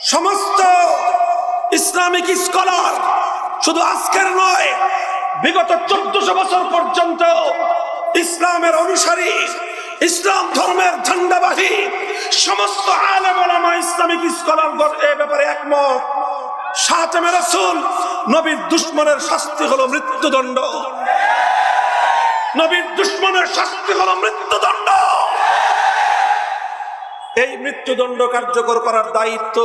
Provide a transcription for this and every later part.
সমস্ত Islamic scholar শুধু আজকের নয়, বিগত চোদ্দশো বছর পর্যন্ত ইসলামের অনুসারী, ইসলাম ধর্মের ঝান্ডাবাহী, সমস্ত আলেম ইসলামিক স্কলার এ ব্যাপারে একমত। সাতেমে রাসূল, নবীর দুশ্মনের শাস্তি হলো মৃত্যুদণ্ড। নবীর দুশ্মনের শাস্তি হলো মৃত্যুদণ্ড। এই মৃত্যুদণ্ড কার্যকর করার দায়িত্ব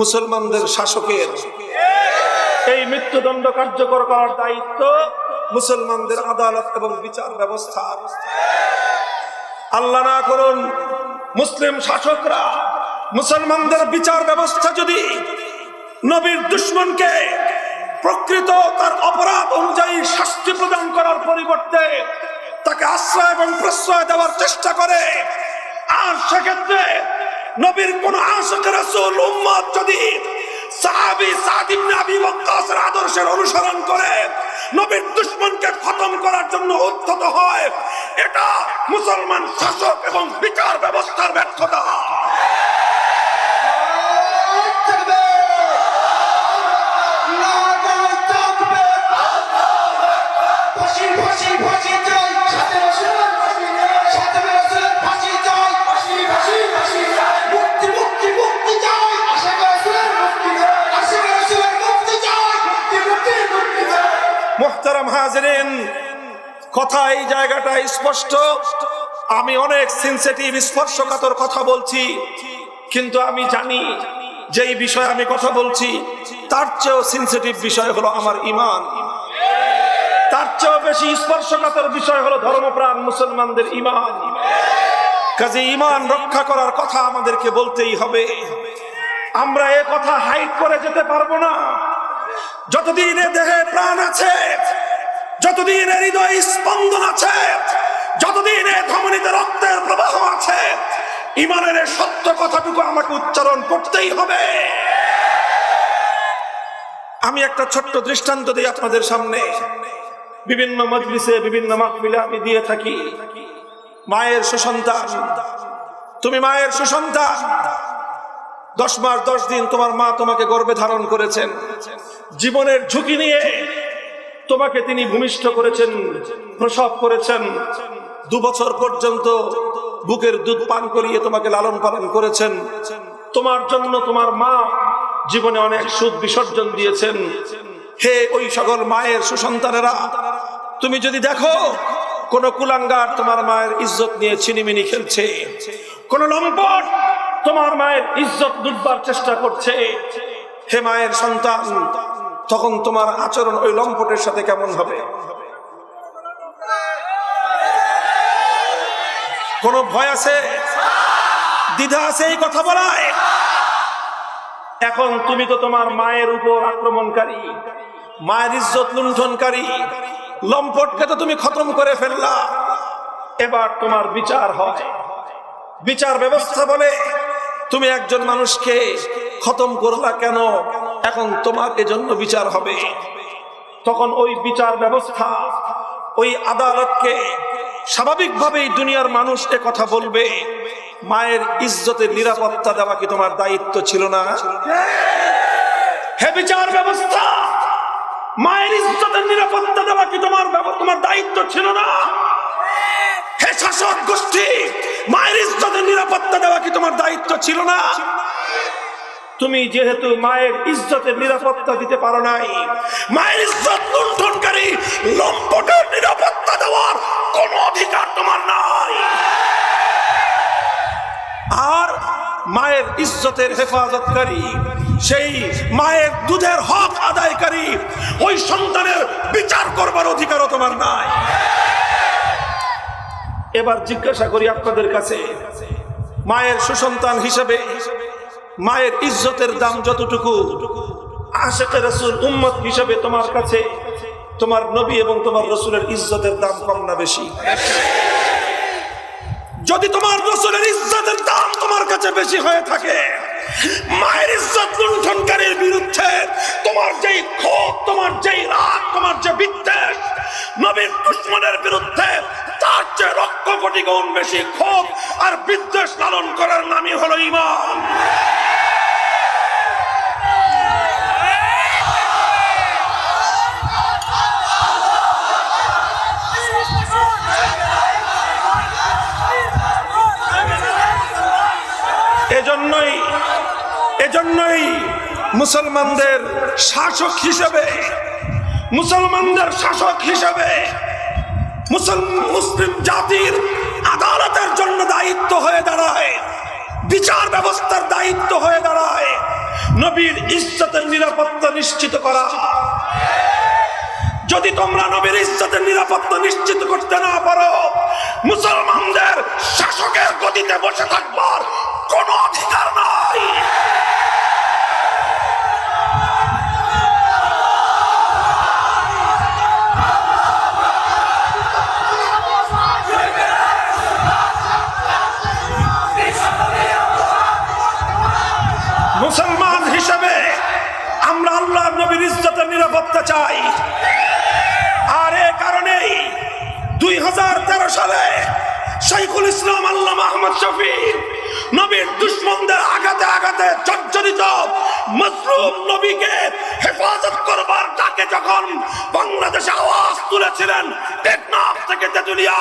মুসলমানদের শাসকের। এই মৃত্যুদণ্ড কার্যকর করার দায়িত্ব মুসলমানদের আদালত এবং বিচার ব্যবস্থা। আল্লাহ না করুন, মুসলিম শাসকরা মুসলমানদের বিচার ব্যবস্থা যদি নবীর দুশ্মনকে প্রকৃত তার অপরাধ অনুযায়ী শাস্তি প্রদান করার পরিবর্তে তাকে আশ্রয় এবং প্রশ্রয় দেওয়ার চেষ্টা করে আর সেক্ষেত্রে নবীর কোন আশকের রাসূল উম্মত যদি আদর্শের অনুসরণ করে, নবীর দুশমনকে খতম করার জন্য উদ্ধত হয়, এটা মুসলমান শাসক এবং বিচার ব্যবস্থার ব্যর্থতা। মোহতারাম হাজরেন, কথা এই জায়গাটা স্পষ্ট। আমি অনেক সেন্সিটিভ স্পর্শকাতর কথা বলছি, কিন্তু আমি জানি যেই বিষয়ে আমি কথা বলছি, তার চেয়েও সেন্সিটিভ বিষয় হলো আমার ইমান। তার চেয়েও বেশি স্পর্শকাতর বিষয় হলো ধর্মপ্রাণ মুসলমানদের ইমান। কাজে ইমান রক্ষা করার কথা আমাদেরকে বলতেই হবে। আমরা এ কথা হাইড করে যেতে পারব না। যতদিন এ দেহে প্রাণ আছে, যতদিন এর হৃদয় স্পন্দন আছে, যতদিন এ ধমনীতে রক্তের প্রবাহ আছে, ইমানের এ সত্য কথাটুকু আমাকে উচ্চারণ করতেই হবে। আমি একটা ছোট্ট দৃষ্টান্ত দিই আপনাদের সামনে। বিভিন্ন মজলিসে বিভিন্ন মাহফিলে আমি দিয়ে থাকি। মায়ের সুসন্তান, তুমি মায়ের সুসন্তান। দশ মাস, দশ দিন তোমার মা তোমাকে গর্বে ধারণ করেছেন। জীবনের ঝুঁকি নিয়ে তোমাকে তিনি ভূমিষ্ঠ করেছেন, প্রসব করেছেন। দু বছর পর্যন্ত বুকের দুধ পান করিয়ে তোমাকে লালন পালন করেছেন। তোমার জন্য তোমার মা জীবনে অনেক সুদ বিসর্জন দিয়েছেন। হে ওই সকল মায়ের সুসন্তানেরা, তুমি যদি দেখো কোন কুলাঙ্গার তোমার মায়ের ইজ্জত নিয়ে ছিনিমিনি খেলছে, কোন লম্পট তোমার মায়ের ইজ্জত ডুববার চেষ্টা করছে, হে মায়ের সন্তান তখন তোমার আচরণ ওই লম্পটের সাথে কেমন হবে? কোন ভয় আছে? দ্বিধা আছে এই কথা বলায়? এখন তুমি তো তোমার মায়ের উপর আক্রমণকারী, মায়ের ইজ্জত লুণ্ঠনকারী, লম্পটকে তো তুমি খতম করে ফেললা। এবার তোমার বিচার হয়। বিচার ব্যবস্থা বলে, তুমি একজন মানুষকে খতম করলা কেন? এখন তোমার এজন্য বিচার হবে। তখন ওই বিচার ব্যবস্থা, ওই আদালতকে স্বাভাবিকভাবেই দুনিয়ার মানুষ এ কথা বলবে। মায়ের ইজ্জতের নিরাপত্তা দেওয়া কি তোমার দায়িত্ব ছিল না? হে বিচার ব্যবস্থা, মায়ের ইজ্জতের নিরাপত্তা দেওয়া কি তোমার তোমার দায়িত্ব ছিল না? হে শাসক গোষ্ঠী, মায়ের ইজ্জতের নিরাপত্তা দেওয়া কি তোমার দায়িত্ব ছিল না? তুমি যেহেতু মায়ের ইজ্জতের নিরাপত্তা দিতে পারো নাই, মায়ের ইজ্জত লুণ্ঠনকারী লম্পটের নিরাপত্তা দেওয়ার কোনো অধিকার তোমার নাই। আর মায়ের ইজ্জতের হেফাজতকারী, সেই মায়ের দুধের হক আদায়কারী, ওই সন্তানের বিচার করবার অধিকারও তোমার নাই। এবার জিজ্ঞাসা করি আপনাদের কাছে, মায়ের সুসন্তান হিসেবে মায়ের ইজ্জতের দাম যতটুকু আশেকে রসুল উম্মত হিসেবে তোমার কাছে, তোমার নবী এবং তোমার রসুলের ইজ্জতের দাম কম না বেশি? যদি তোমার রসুলের ইজ্জতের দাম তোমার কাছে বেশি হয়ে থাকে, মায়ের ইজ্জত লুণ্ঠনকারীর বিরুদ্ধে তোমার যেই ক্ষোভ, তোমার যেই রাগ, তোমার যে বিদ্বেষ, নবীর দুশ্মনের বিরুদ্ধে তার চেয়ে লক্ষ কোটি গুণ বেশি ক্ষোভ আর বিদ্বেষ লালন করার নামই হলো ইমান এজন্যই মুসলমানদের শাসক হিসেবে, মুসলমানদের শাসক হিসেবে মুসলিম জাতির আদালতের জন্য দায়িত্ব হয়ে দাঁড়ায়, বিচার ব্যবস্থার দায়িত্ব হয়ে দাঁড়ায়, নবীর ইজ্জতের নিরাপত্তা নিশ্চিত করা। যদি তোমরা নবীর ইজ্জতের নিরাপত্তা নিশ্চিত করতে না পারো, মুসলমানদের শাসকের গতিতে বসে থাকবার কোনো অধিকার নাই। নিরাপত্তা চাই। আর এ কারণেই দুই হাজার তেরো সালে শাইখুল ইসলাম আল্লাহ আহমদ শফি নবীর দুশ্মনদের আঘাতে আঘাতে জর্জরিত মজলুম নবীকে হেফাজত করবার ডাকে যখন বাংলাদেশে আওয়াজ তুলেছিলেন, টেকনাফ থেকে তেতুলিয়া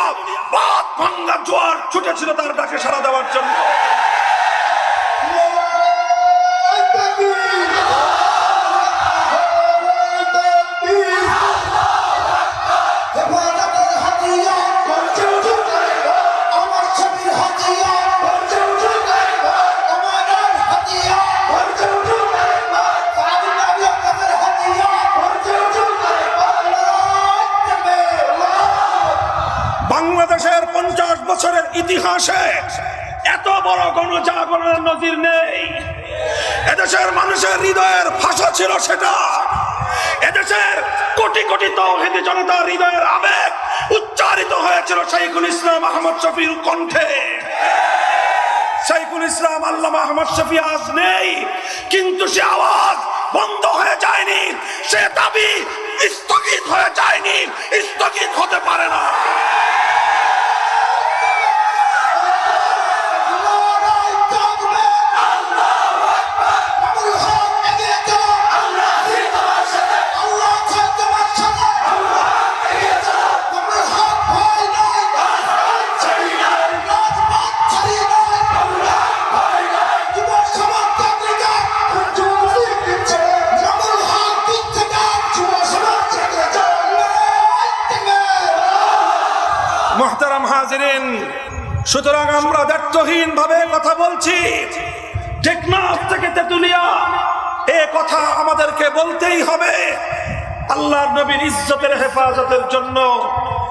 বাদ ভাঙ্গা জোয়ার ছুটেছিল তার ডাকে সাড়া দেওয়ার জন্য। বাংলাদেশের পঞ্চাশ বছরের ইতিহাসে এত বড় কোন জাগরণের নজির নেই। এদেশের মানুষের হৃদয়ের ভাষা ছিল সেটা। এদেশের কোটি কোটি তৌহিদি জনতার হৃদয়ের আবেগ উচ্চারিত হয়েছিল শাইখুল ইসলাম আহমদ শফির কণ্ঠে। শাইখুল ইসলাম আল্লাহ আহমদ শফি আজ নেই, কিন্তু সে আওয়াজ বন্ধ হয়ে যায়নি, সে দাবি স্থগিত হয়ে যায়নি, স্থগিত হতে পারে মোহতারাম হাজরেন, সুতরাং আমরা দায়িত্বহীন ভাবে কথা বলছি। আমাদেরকে বলতেই হবে। আল্লাহ নবীর ইজ্জতের হেফাজতের জন্য